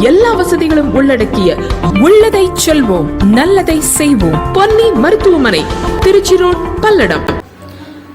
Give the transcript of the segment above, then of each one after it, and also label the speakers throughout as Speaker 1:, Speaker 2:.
Speaker 1: எல்லா வசதிகளும் உள்ளடக்கிய உள்ளதை செல்வோம் நல்லதை செய்வோம். பொன்னி மருத்துவமனை திருச்சி ரோட் பல்லடம்.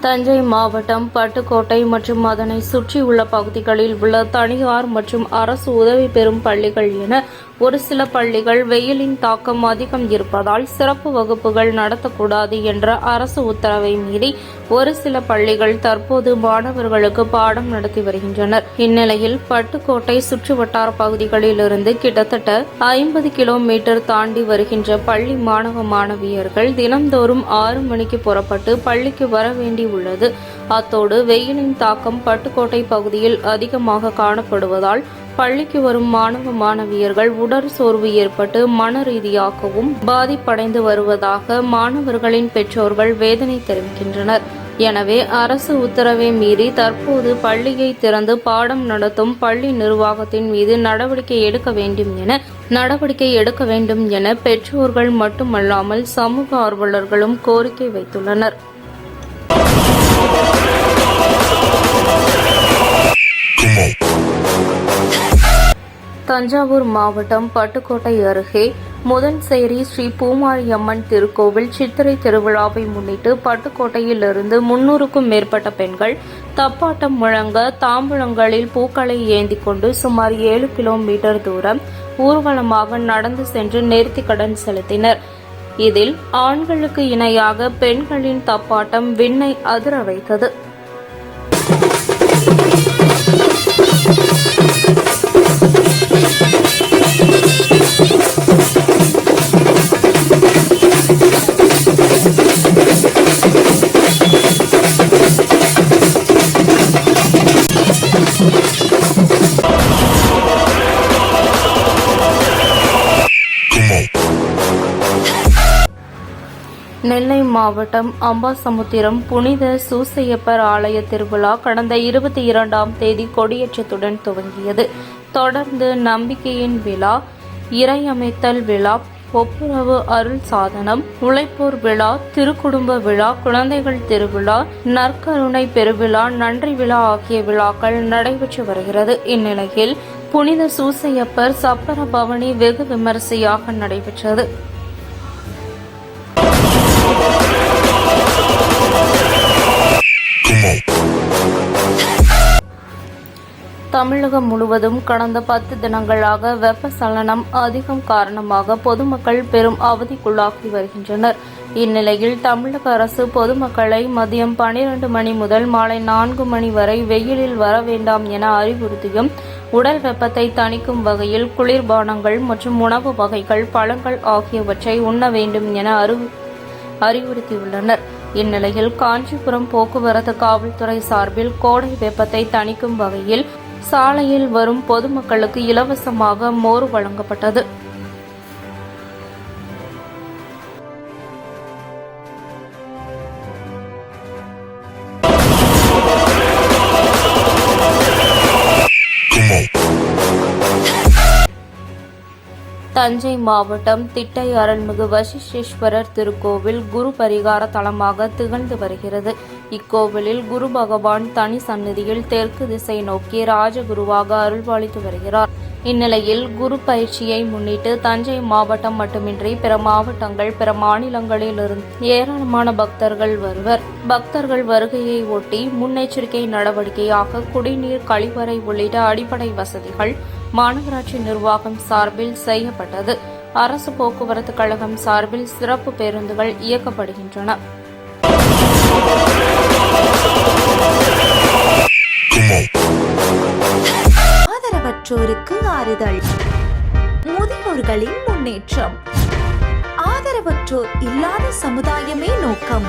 Speaker 2: தஞ்சை மாவட்டம் பட்டுக்கோட்டை மற்றும் அதனை சுற்றியுள்ள பகுதிகளில் உள்ள தனியார் மற்றும் அரசு உதவி பெறும் பள்ளிகள் என ஒரு சில பள்ளிகள் வெயிலின் தாக்கம் அதிகம் இருப்பதால் சிறப்பு வகுப்புகள் நடத்தக்கூடாது என்ற அரசு உத்தரவை மீறி ஒரு சில பள்ளிகள் தற்போது மாணவர்களுக்கு பாடம் நடத்தி வருகின்றனர். இந்நிலையில் பட்டுக்கோட்டை சுற்றுவட்டார பகுதிகளிலிருந்து கிட்டத்தட்ட ஐம்பது கிலோமீட்டர் தாண்டி வருகின்ற பள்ளி மாணவ மாணவியர்கள் தினம்தோறும் ஆறு மணிக்கு புறப்பட்டு பள்ளிக்கு வர வேண்டி உள்ளது. அத்தோடு வெயிலின் தாக்கம் பட்டுக்கோட்டை பகுதியில் அதிகமாக காணப்படுவதால் பள்ளிக்கு வரும் மாணவ மாணவியர்கள் உடற் சோர்வு ஏற்பட்டு மன ரீதியாகவும் பாதிப்படைந்து வருவதாக மாணவர்களின் பெற்றோர்கள் வேதனை தெரிவிக்கின்றனர். எனவே அரசு உத்தரவை மீறி தற்போது பள்ளியை திறந்து பாடம் நடத்தும் பள்ளி நிர்வாகத்தின் மீது நடவடிக்கை எடுக்க வேண்டும் என நடவடிக்கை எடுக்க வேண்டும் என பெற்றோர்கள் மட்டுமல்லாமல் சமூக ஆர்வலர்களும் கோரிக்கை வைத்துள்ளனர். தஞ்சாவூர் மாவட்டம் பட்டுக்கோட்டை அருகே முதன்சேரி ஸ்ரீ பூமாரியம்மன் திருக்கோவில் சித்திரை திருவிழாவை முன்னிட்டு பட்டுக்கோட்டையிலிருந்து முன்னூறுக்கும் மேற்பட்ட பெண்கள் தப்பாட்டம் முழங்க தாம்பூலங்களில் பூக்களை ஏந்தி கொண்டு சுமார் ஏழு கிலோமீட்டர் தூரம் ஊர்வலமாக நடந்து சென்று நேர்த்திக்கடன் செலுத்தினர். இதில் ஆண்களுக்கு இணையாக பெண்களின் தப்பாட்டம் விண்ணை அதிர வைத்தது. நெல்லை மாவட்டம் அம்பாசமுத்திரம் புனித சூசையப்பர் ஆலய திருவிழா கடந்த இருபத்தி இரண்டாம் தேதி கொடியேற்றத்துடன் துவங்கியது. தொடர்ந்து நம்பிக்கையின் விழா இறையமைத்தல் விழா ஒப்புரவு அருள் சாதனம் உழைப்போர் விழா திருக்குடும்ப விழா குழந்தைகள் திருவிழா நற்கருணை பெருவிழா நன்றி விழா ஆகிய விழாக்கள் நடைபெற்று வருகிறது. இந்நிலையில் புனித சூசையப்பர் சப்பர பவனி வெகு விமரிசையாக நடைபெற்றது. தமிழகம் முழுவதும் கடந்த பத்து தினங்களாக வெப்பசலனம் அதிகம் காரணமாக பொதுமக்கள் பெரும் அவதிக்குள்ளாகி வருகின்றனர். இந்நிலையில் தமிழக அரசு பொதுமக்களை மதியம் பனிரெண்டு மணி முதல் மாலை நான்கு மணி வரை வெயிலில் வர வேண்டாம் என அறிவுறுத்தியும் உடல் வெப்பத்தை தணிக்கும் வகையில் குளிர்பானங்கள் மற்றும் உணவு வகைகள் பழங்கள் ஆகியவற்றை உண்ண வேண்டும் என அறிவு அறிவுறுத்தியுள்ளனர். இந்நிலையில் காஞ்சிபுரம் போக்குவரத்து காவல்துறை சார்பில் கோடை வெப்பத்தை தணிக்கும் வகையில் சாலையில் வரும் பொதுமக்களுக்கு இலவசமாக மோர் வழங்கப்பட்டது. தஞ்சை மாவட்டம் திட்டை அருள்மிகு வசிஷ்டேஸ்வரர் திருக்கோவில் குரு பரிகார தலமாக திகழ்ந்து வருகிறது. இக்கோவிலில் குரு பகவான் தனி சந்நிதியில் தெற்கு திசை நோக்கி ராஜகுருவாக அருள்பாலித்து வருகிறார். இந்நிலையில் குரு பயிற்சியை முன்னிட்டு தஞ்சை மாவட்டம் மட்டுமின்றி பிற மாவட்டங்கள் பிற மாநிலங்களிலிருந்து ஏராளமான பக்தர்கள் வருவர். பக்தர்கள் வருகையை ஒட்டி முன்னெச்சரிக்கை நடவடிக்கையாக குடிநீர் கழிவறை உள்ளிட்ட அடிப்படை வசதிகள் மாநகராட்சி நிர்வாகம் சார்பில் செய்யப்பட்டது. அரசு போக்குவரத்து கழகம் சார்பில் சிறப்பு பேருந்துகள் இயக்கப்படுகின்றன.
Speaker 3: ஆதரவற்றோருக்கு ஆறுதல். முதியோர்களின் முன்னேற்றம். ஆதரவற்றோர் இல்லாத சமுதாயமே நோக்கம்.